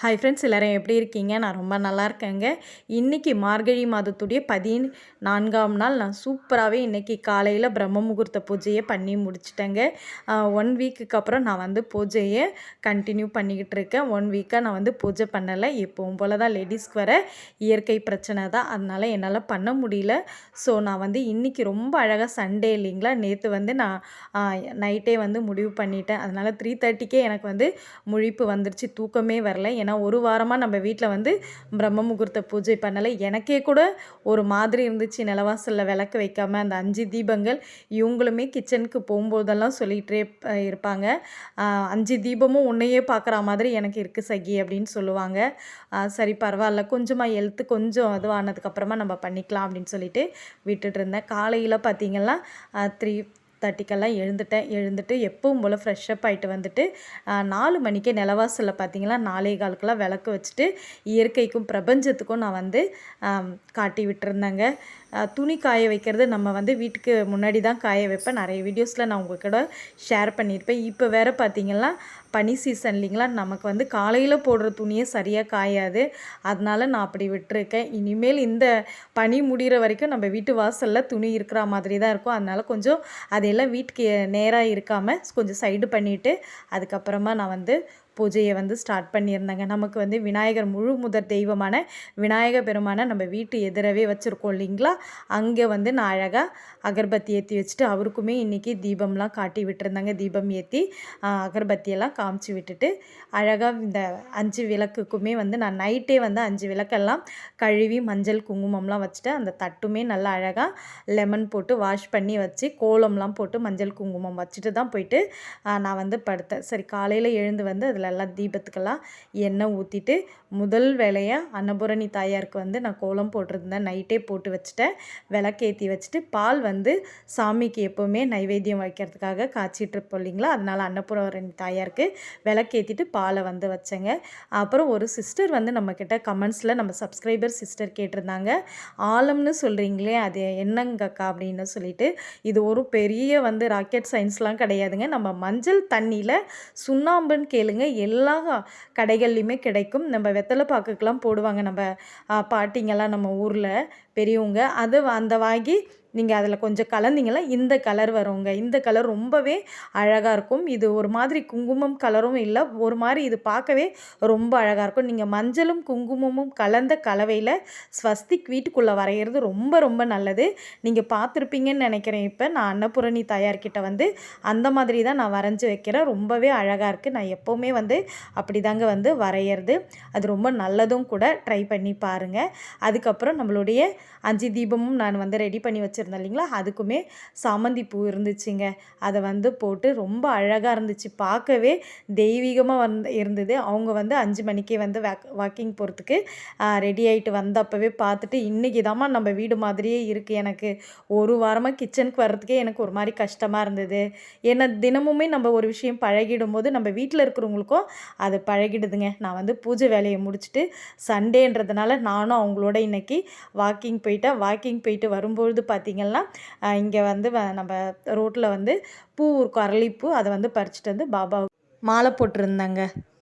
Hi friends எல்லோரும் எப்படி இருக்கீங்க? நான் ரொம்ப நல்லா இருக்கேங்க. இன்றைக்கி மார்கழி மாதத்துடைய பதி நான்காம் நாள். நான் சூப்பராகவே இன்றைக்கி காலையில் பிரம்ம முகூர்த்த பூஜையை பண்ணி முடிச்சிட்டேங்க. ஒன் வீக்குக்கு அப்புறம் நான் வந்து பூஜையை கண்டினியூ பண்ணிக்கிட்டு இருக்கேன். ஒன் வீக்காக நான் வந்து பூஜை பண்ணலை. எப்பவும் போல் தான் லேடிஸ்க்கு வர இயற்கை பிரச்சனை தான். அதனால் என்னால் பண்ண முடியல. ஸோ நான் வந்து இன்றைக்கி ரொம்ப அழகாக சண்டே இல்லைங்களா? நேற்று வந்து நான் நைட்டே வந்து முடிவு பண்ணிட்டேன். அதனால் த்ரீ தேர்ட்டிக்கே எனக்கு வந்து முழிப்பு வந்துருச்சு. தூக்கமே வரல. ஏன்னா ஒரு வாரமாக நம்ம வீட்டில் வந்து பிரம்ம முகூர்த்த பூஜை பண்ணலை. எனக்கே கூட ஒரு மாதிரி இருந்துச்சு நிலவாசலில் விளக்கு வைக்காமல் அந்த அஞ்சு தீபங்கள். இவங்களுமே கிச்சனுக்கு போகும்போதெல்லாம் சொல்லிகிட்டே இருப்பாங்க. அஞ்சு தீபமும் உன்னையே பார்க்குற மாதிரி எனக்கு இருக்குது சகி அப்படின்னு சொல்லுவாங்க. சரி பரவாயில்ல. கொஞ்சமாக எழுத்து கொஞ்சம் இதுவானதுக்கப்புறமா நம்ம பண்ணிக்கலாம் அப்படின்னு சொல்லிட்டு விட்டுட்டு இருந்தேன். காலையில் பார்த்திங்கன்னா த்ரீ தேர்ட்டிக்கெல்லாம் எழுந்துட்டேன். எழுந்துட்டு எப்பவும் போல் ஃப்ரெஷ்ஷப் ஆகிட்டு வந்துட்டு நாலு மணிக்கே நிலவாசலில் பார்த்தீங்கன்னா நாலே காலுக்கெல்லாம் விளக்கு வச்சுட்டு இயற்கைக்கும் பிரபஞ்சத்துக்கும் நான் வந்து காட்டி விட்டுருந்தேங்க. துணி காய வைக்கிறது நம்ம வந்து வீட்டுக்கு முன்னாடி தான் காய வைப்பேன். நிறைய வீடியோஸில் நான் உங்கள் கூட ஷேர் பண்ணியிருப்பேன். இப்போ வேறு பார்த்திங்கன்னா பனி சீசன் இல்லைங்களா? நமக்கு வந்து காலையில் போடுற துணியே சரியாக காயாது. அதனால் நான் அப்படி விட்டுருக்கேன். இனிமேல் இந்த பனி முடிகிற வரைக்கும் நம்ம வீட்டு வாசலில் துணி இருக்கிற மாதிரி தான் இருக்கும். அதனால் கொஞ்சம் எல்லாம் வீட்டுக்கு நேராக இருக்காமல் கொஞ்சம் சைடு பண்ணிவிட்டு அதுக்கப்புறமா நான் வந்து பூஜையை வந்து ஸ்டார்ட் பண்ணியிருந்தாங்க. நமக்கு வந்து விநாயகர் முழு முதற் தெய்வமான விநாயக பெருமானை நம்ம வீட்டு எதிரவே வச்சுருக்கோம் இல்லைங்களா? அங்கே வந்து நான் அழகாக அகர்பத்தி ஏற்றி வச்சுட்டு அவருக்குமே இன்றைக்கி தீபம்லாம் காட்டி விட்டுருந்தாங்க. தீபம் ஏற்றி அகர்பத்தியெல்லாம் காமிச்சு விட்டுட்டு அழகாக இந்த அஞ்சு விளக்குக்குமே வந்து நான் நைட்டே வந்து அஞ்சு விளக்கெல்லாம் கழுவி மஞ்சள் குங்குமம்லாம் வச்சுட்டு அந்த தட்டுமே நல்லா அழகாக லெமன் போட்டு வாஷ் பண்ணி வச்சு கோலம்லாம் போட்டு மஞ்சள் குங்குமம் வச்சுட்டு தான் போயிட்டு நான் வந்து படுத்தேன். சரி காலையில் எழுந்து வந்து அதில் எல்லாம் தீபத்துக்கெல்லாம் எண்ணெய் ஊற்றிட்டு முதல் வேலையாக அன்னபூரணி தாயாருக்கு வந்து நான் கோலம் போட்டிருந்தேன். நைட்டே போட்டு வச்சுட்டேன். விளக்கேற்றி வச்சுட்டு பால் வந்து சாமிக்கு எப்போவுமே நைவேத்தியம் வைக்கிறதுக்காக காய்ச்சிட்டு இருப்போம் இல்லைங்களா? அதனால் அன்னபூரணி தாயாருக்கு விளக்கேற்றிட்டு பாலை வந்து வச்சேங்க. அப்புறம் ஒரு சிஸ்டர் வந்து நம்மக்கிட்ட கமெண்ட்ஸில் நம்ம சப்ஸ்கிரைபர் சிஸ்டர் கேட்டிருந்தாங்க. ஆழம்னு சொல்கிறீங்களே அது என்னங்கக்கா அப்படின்னு சொல்லிட்டு இது ஒரு பெரிய வந்து ராக்கெட் சயின்ஸ்லாம் கிடையாதுங்க. நம்ம மஞ்சள் தண்ணியில் சுண்ணாம்புன்னு கேளுங்க எல்லா கடைகள்லையுமே கிடைக்கும். நம்ம வெத்தலை பாக்குக்கெலாம் போடுவாங்க. நம்ம பாட்டிங்கெல்லாம் நம்ம ஊரில். பெரியவங்க அது அந்த வாங்கி நீங்கள் அதில் கொஞ்சம் கலந்தீங்களா இந்த கலர் வருங்க. இந்த கலர் ரொம்பவே அழகாக இருக்கும். இது ஒரு மாதிரி குங்குமம் கலரும் இல்லை. ஒரு மாதிரி இது பார்க்கவே ரொம்ப அழகாக இருக்கும். நீங்கள் மஞ்சளும் குங்குமமும் கலந்த கலவையில் ஸ்வஸ்திக் வீட்டுக்குள்ளே வரைகிறது ரொம்ப ரொம்ப நல்லது. நீங்கள் பார்த்துருப்பீங்கன்னு நினைக்கிறேன் இப்போ. நான் அன்னபூரணி தயார்கிட்ட வந்து அந்த மாதிரி தான் நான் வரைஞ்சி வைக்கிறேன். ரொம்பவே அழகாக இருக்குது நான் எப்போவுமே வந்து அப்படி தாங்க வந்து வரைகிறது அது ரொம்ப நல்லதும் கூட. ட்ரை பண்ணி பாருங்கள் அதுக்கப்புறம் நம்மளுடைய அஞ்சு தீபமும் நான் வந்து ரெடி பண்ணி வச்சுருந்தேன் இல்லைங்களா? அதுக்குமே சாமந்தி பூ இருந்துச்சுங்க. அதை வந்து போட்டு ரொம்ப அழகாக இருந்துச்சு. பார்க்கவே தெய்வீகமாக வந்து இருந்தது. அவங்க வந்து அஞ்சு மணிக்கே வந்து வாக்கிங் போகிறதுக்கு ரெடி ஆகிட்டு வந்தப்பவே பார்த்துட்டு இன்றைக்கி தாம்மா நம்ம வீடு மாதிரியே இருக்குது எனக்கு ஒரு வாரமாக கிச்சனுக்கு வர்றதுக்கே எனக்கு ஒரு மாதிரி கஷ்டமாக இருந்தது. ஏன்னா தினமுமே நம்ம ஒரு விஷயம் பழகிடும் போது நம்ம வீட்டில் இருக்கிறவங்களுக்கும் அது பழகிடுதுங்க. நான் வந்து பூஜை வேலையை முடிச்சுட்டு சண்டேன்றதுனால நானும் அவங்களோட இன்றைக்கி வாக்கிங் போயிட்டேன் வாக்கிங் போயிட்டு வரும்பொழுது பார்த்திங்கன்னா இங்கே வந்து நம்ம ரோட்டில் வந்து பூ இருக்கும் அரளிப்பூ அதை வந்து பறிச்சுட்டு வந்து பாபா மாலை போட்டிருந்தாங்க.